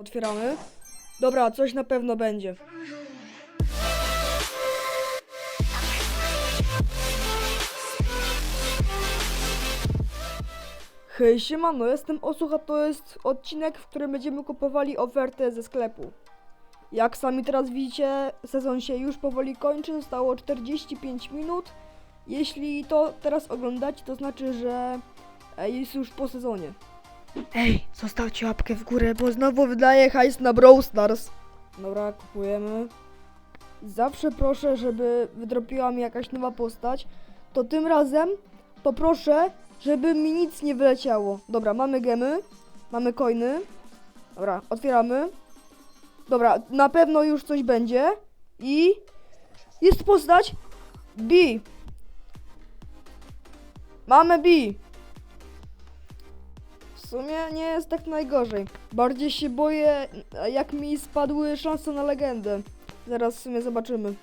Otwieramy. Dobra, coś na pewno będzie. Hej, siemano, jestem Osuch, a to jest odcinek, w którym będziemy kupowali ofertę ze sklepu. Jak sami teraz widzicie, sezon się już powoli kończy, zostało 45 minut. Jeśli to teraz oglądacie, to znaczy, że e, jest już po sezonie. Ej, zostawcie łapkę w górę, bo znowu wydaję hajs na Brawl Stars. Dobra, kupujemy. Zawsze proszę, żeby wydropiła mi jakaś nowa postać. To tym razem poproszę, żeby mi nic nie wyleciało. Dobra, mamy gemy, mamy coiny. Dobra, otwieramy. Dobra, na pewno już coś będzie. I jest postać B. Mamy B. W sumie nie jest tak najgorzej. Bardziej się boję, jak mi spadły szanse na legendę. Zaraz w sumie zobaczymy.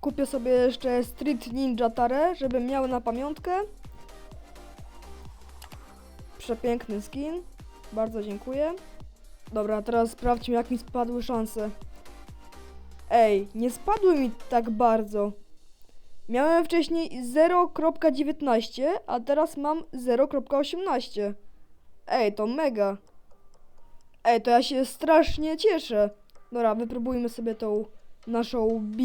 Kupię sobie jeszcze Street Ninja Tare, żebym miał na pamiątkę. Przepiękny skin. Bardzo dziękuję. Dobra, teraz sprawdźmy jak mi spadły szanse. Ej, nie spadły mi tak bardzo. Miałem wcześniej 0.19, a teraz mam 0.18. Ej, to mega. Ej, to ja się strasznie cieszę. Dobra, wypróbujmy sobie tą naszą B.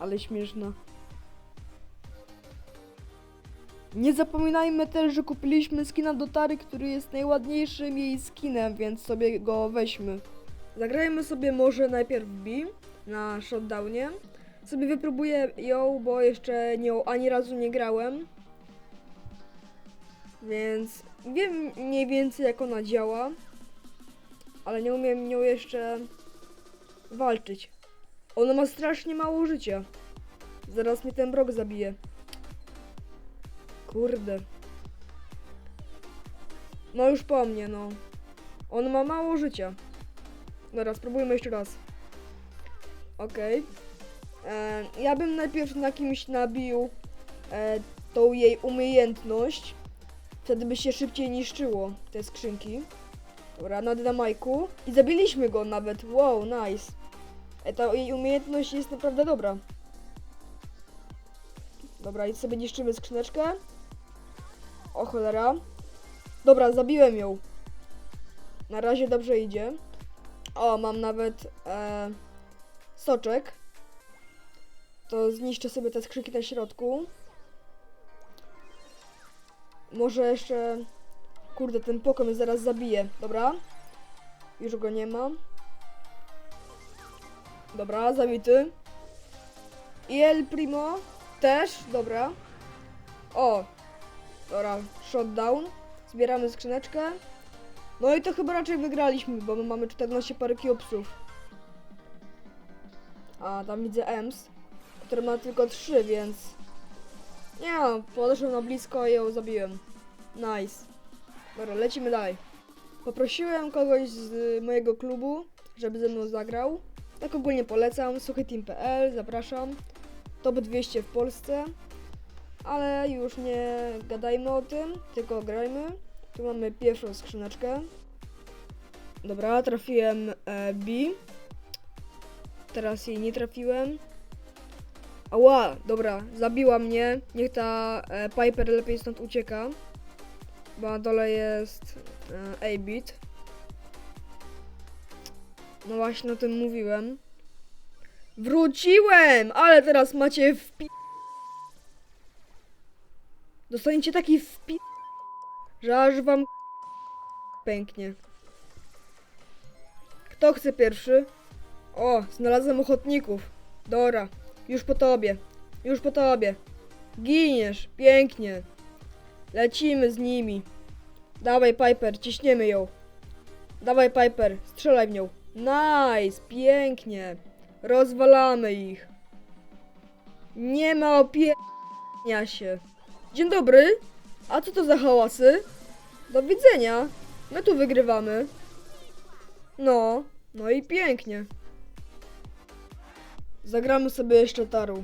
Ale śmieszna. Nie zapominajmy też, że kupiliśmy skina do Tary, który jest najładniejszym jej skinem, więc sobie go weźmy. Zagrajmy sobie może najpierw B na shutdownie. Sobie wypróbuję ją, bo jeszcze nią ani razu nie grałem. Więc wiem mniej więcej jak ona działa. Ale nie umiem nią jeszcze walczyć. Ona ma strasznie mało życia. Zaraz mnie ten brok zabije. Kurde. No już po mnie, no. On ma mało życia. Dobra, spróbujmy jeszcze raz. Okej. E, ja bym najpierw na kimś nabił e, tą jej umiejętność. Wtedy by się szybciej niszczyło te skrzynki. Dobra, na dynamajku. I zabiliśmy go nawet. Wow, nice. E, ta jej umiejętność jest naprawdę dobra. Dobra, i sobie niszczymy skrzyneczkę. O cholera. Dobra, zabiłem ją. Na razie dobrze idzie. O, mam nawet e, soczek. To zniszczę sobie te skrzynki na środku. Może jeszcze... Kurde, ten pokój mnie zaraz zabije. Dobra. Już go nie mam. Dobra, zabity. I El Primo też, dobra. O, dobra, shutdown. Zbieramy skrzyneczkę. No i to chyba raczej wygraliśmy, bo my mamy 14 parę kiopsów. A, tam widzę Ems, który ma tylko 3, więc... Nie no, podeszłem na blisko i ją zabiłem. Nice. Dobra, lecimy dalej. Poprosiłem kogoś z mojego klubu, żeby ze mną zagrał. Tak ogólnie polecam, suchyteam.pl, zapraszam. Top 200 w Polsce. Ale już nie gadajmy o tym, tylko grajmy. Tu mamy pierwszą skrzyneczkę. Dobra, trafiłem e, B. Teraz jej nie trafiłem. Ała, dobra, zabiła mnie. Niech ta e, Piper lepiej stąd ucieka. Bo na dole jest e, A-bit. No właśnie o tym mówiłem. Wróciłem! Ale teraz macie wpi... Dostaniecie taki wpi... Że aż wam pęknie. Kto chce pierwszy? O, znalazłem ochotników. Dora, już po tobie. Już po tobie. Giniesz, pięknie. Lecimy z nimi. Dawaj Piper, ciśniemy ją. Dawaj Piper, strzelaj w nią. Nice, pięknie. Rozwalamy ich. Nie ma opienia się. Dzień dobry. A co to za hałasy? Do widzenia. My tu wygrywamy. No, no i pięknie. Zagramy sobie jeszcze tarą.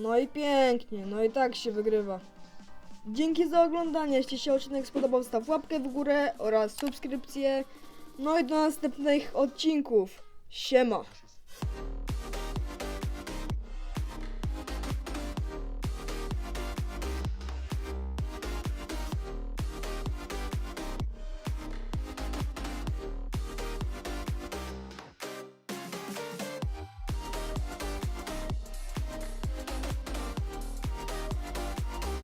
No i pięknie, no i tak się wygrywa. Dzięki za oglądanie, jeśli się odcinek spodobał, staw łapkę w górę oraz subskrypcję. No i do następnych odcinków. Siema.